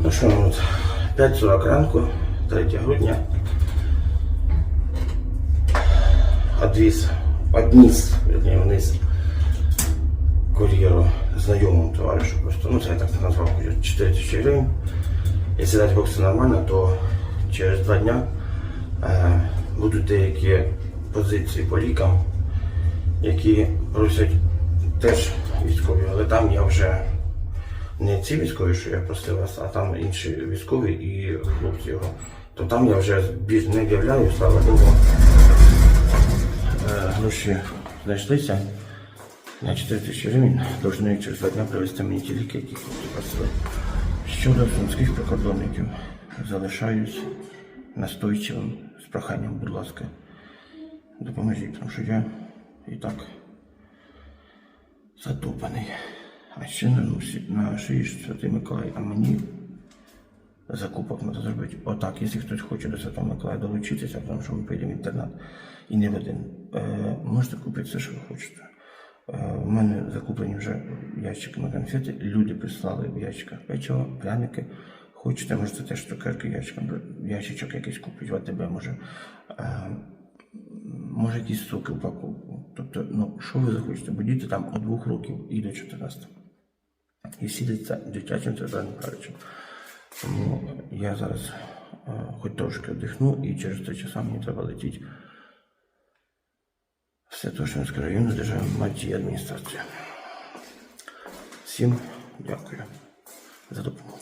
Ну що, от 5.40 ранку, 3 грудня. Одвіз, одніс, вернее, вниз кур'єру знайомому товаришу просто, ну це я так назвав, 4 тисячі гривень. Якщо дати Бог все нормально, то через два дня е, будуть деякі позиції по лікам, які просять теж військові, але там я вже не ці військові, що я просив вас, а там інші військові і хлопці його. То там я вже більш не являю, слава Богу. Е, Гроші знайшлися на 4 тисячі гривень. Должны через два дня привезти мені ті ліки, які хлопці просили. Щодо сумських прикордонників, залишаюсь настойчивим з проханням, будь ласка, допоможіть, тому що я і так затопаний. А ще на, на шиї Святий Миколай, а мені закупок треба зробити. Отак, якщо хтось хоче до Святого Миколая долучитися, тому що ми поїдемо в інтернат і не в один, е, можете купити все, що ви хочете. Е, У мене закуплені вже ящики на конфети. Люди прислали в ящиках печиво, пряники. Хочете, можете теж цукерки ящиком, ящичок якийсь купити в АТБ, може. Е, може якісь соки в упаковку. Тобто, ну, що ви захочете, бо діти там від двох років і до 14. І всі дитячим центральним правичем. Тому я зараз а, хоч трошки вдихну і через три часа мені треба летіти в Святошинський район з державної матері адміністрації. Всім дякую за допомогу.